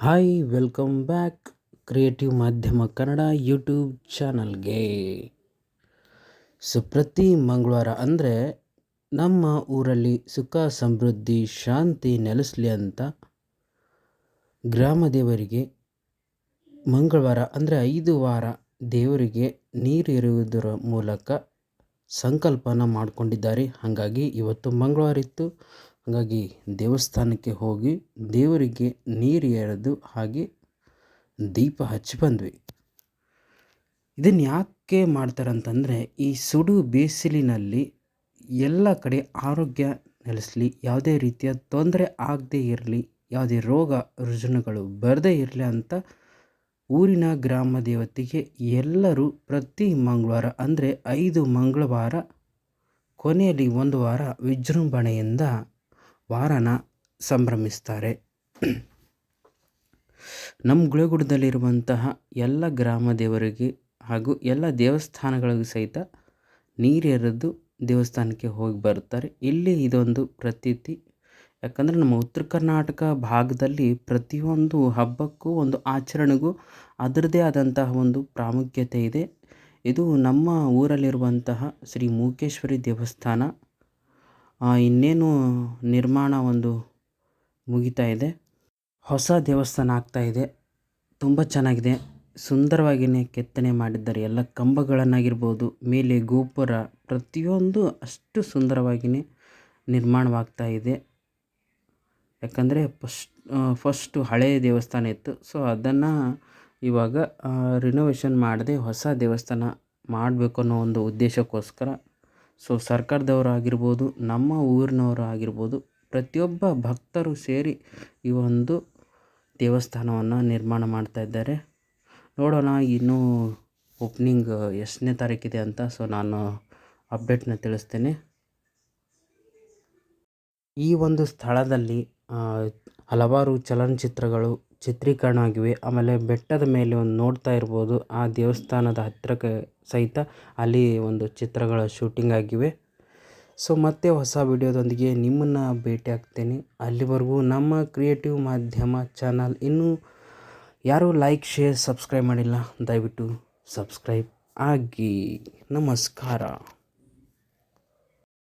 Hi welcome back creative ಮಾಧ್ಯಮ Kannada YouTube ಚಾನಲ್ಗೆ so ಪ್ರತಿ ಮಂಗಳವಾರ ಅಂದರೆ ನಮ್ಮ ಊರಲ್ಲಿ ಸುಖ ಸಮೃದ್ಧಿ ಶಾಂತಿ ನೆಲೆಸಲಿ ಅಂತ ಗ್ರಾಮ ದೇವರಿಗೆ ಮಂಗಳವಾರ ಅಂದರೆ ಐದು ವಾರ ದೇವರಿಗೆ ನೀರು ಇರುವುದರ ಮೂಲಕ ಸಂಕಲ್ಪನ ಮಾಡಿಕೊಂಡಿದ್ದಾರೆ ಹಾಗಾಗಿ ಇವತ್ತು ಮಂಗಳವಾರ ಇತ್ತು ಹಾಗಾಗಿ ದೇವಸ್ಥಾನಕ್ಕೆ ಹೋಗಿ ದೇವರಿಗೆ ನೀರು ಎರೆದು ಹಾಗೆ ದೀಪ ಹಚ್ಚಿ ಬಂದ್ವಿ. ಇದನ್ನು ಯಾಕೆ ಮಾಡ್ತಾರಂತಂದರೆ ಈ ಸುಡು ಬೇಸಿಲಿನಲ್ಲಿ ಎಲ್ಲ ಕಡೆ ಆರೋಗ್ಯ ನೆಲೆಸಲಿ, ಯಾವುದೇ ರೀತಿಯ ತೊಂದರೆ ಆಗದೇ ಇರಲಿ, ಯಾವುದೇ ರೋಗ ರುಜಿನಗಳು ಬರದೇ ಇರಲಿ ಅಂತ ಊರಿನ ಗ್ರಾಮ ದೇವತೆಗೆ ಎಲ್ಲರೂ ಪ್ರತಿ ಮಂಗಳವಾರ, ಅಂದರೆ ಐದು ಮಂಗಳವಾರ ಕೊನೆಯಲ್ಲಿ ಒಂದು ವಾರ ವಿಜೃಂಭಣೆಯಿಂದ ವಾರನ ಸಂಭ್ರಮಿಸ್ತಾರೆ. ನಮ್ಮ ಗುಳಗುಡದಲ್ಲಿರುವಂತಹ ಎಲ್ಲ ಗ್ರಾಮ ದೇವರಿಗೆ ಹಾಗೂ ಎಲ್ಲ ದೇವಸ್ಥಾನಗಳಿಗೂ ಸಹಿತ ನೀರೆರೆದು ದೇವಸ್ಥಾನಕ್ಕೆ ಹೋಗಿ ಬರುತ್ತಾರೆ. ಇಲ್ಲಿ ಇದೊಂದು ಪ್ರತೀತಿ. ಯಾಕಂದರೆ ನಮ್ಮ ಉತ್ತರ ಕರ್ನಾಟಕ ಭಾಗದಲ್ಲಿ ಪ್ರತಿಯೊಂದು ಹಬ್ಬಕ್ಕೂ ಒಂದು ಆಚರಣೆಗೂ ಅದರದ್ದೇ ಆದಂತಹ ಒಂದು ಪ್ರಾಮುಖ್ಯತೆ ಇದೆ. ಇದು ನಮ್ಮ ಊರಲ್ಲಿರುವಂತಹ ಶ್ರೀ ಮೂಕೇಶ್ವರಿ ದೇವಸ್ಥಾನ. ಇನ್ನೇನು ನಿರ್ಮಾಣ ಒಂದು ಮುಗಿತಾ ಇದೆ. ಹೊಸ ದೇವಸ್ಥಾನ ಆಗ್ತಾ ಇದೆ. ತುಂಬ ಚೆನ್ನಾಗಿದೆ. ಸುಂದರವಾಗಿಯೇ ಕೆತ್ತನೆ ಮಾಡಿದ್ದಾರೆ. ಎಲ್ಲ ಕಂಬಗಳನ್ನಾಗಿರ್ಬೋದು, ಮೇಲೆ ಗೋಪುರ, ಪ್ರತಿಯೊಂದು ಅಷ್ಟು ಸುಂದರವಾಗಿಯೇ ನಿರ್ಮಾಣವಾಗ್ತಾ ಇದೆ. ಯಾಕಂದರೆ ಫಸ್ಟ್ ಫಸ್ಟು ಹಳೆಯ ದೇವಸ್ಥಾನ ಇತ್ತು. ಸೊ, ಅದನ್ನು ಇವಾಗ ರಿನೋವೇಷನ್ ಮಾಡದೆ ಹೊಸ ದೇವಸ್ಥಾನ ಮಾಡಬೇಕು ಅನ್ನೋ ಒಂದು ಉದ್ದೇಶಕ್ಕೋಸ್ಕರ ಸೊ ಸರ್ಕಾರದವರು ಆಗಿರ್ಬೋದು ನಮ್ಮ ಊರಿನವರು ಆಗಿರ್ಬೋದು ಪ್ರತಿಯೊಬ್ಬ ಭಕ್ತರು ಸೇರಿ ಈ ಒಂದು ದೇವಸ್ಥಾನವನ್ನು ನಿರ್ಮಾಣ ಮಾಡ್ತಾ ಇದ್ದಾರೆ. ನೋಡೋಣ, ಇನ್ನೂ ಓಪ್ನಿಂಗ್ ಎಷ್ಟನೇ ತಾರೀಕಿದೆ ಅಂತ, ಸೊ ನಾನು ಅಪ್ಡೇಟ್ನ ತಿಳಿಸ್ತೇನೆ. ಈ ಒಂದು ಸ್ಥಳದಲ್ಲಿ ಹಲವಾರು ಚಲನಚಿತ್ರಗಳು ಚಿತ್ರೀಕರಣ ಆಗಿವೆ ಆಮೇಲೆ ಬೆಟ್ಟದ ಮೇಲೆ ಒಂದು ನೋಡ್ತಾ ಇರ್ಬೋದು. ಆ ದೇವಸ್ಥಾನದ ಹತ್ತಿರಕ್ಕೆ ಸಹಿತ ಅಲ್ಲಿ ಒಂದು ಚಿತ್ರಗಳ ಶೂಟಿಂಗ್ ಆಗಿವೆ. ಸೊ, ಮತ್ತೆ ಹೊಸ ವಿಡಿಯೋದೊಂದಿಗೆ ನಿಮ್ಮನ್ನು ಭೇಟಿ ಆಗ್ತೇನೆ. ಅಲ್ಲಿವರೆಗೂ ನಮ್ಮ ಕ್ರಿಯೇಟಿವ್ ಮಾಧ್ಯಮ ಚಾನಲ್. ಇನ್ನೂ ಯಾರೂ ಲೈಕ್, ಶೇರ್, ಸಬ್ಸ್ಕ್ರೈಬ್ ಮಾಡಿಲ್ಲ, ದಯವಿಟ್ಟು ಸಬ್ಸ್ಕ್ರೈಬ್ ಆಗಿ. ನಮಸ್ಕಾರ.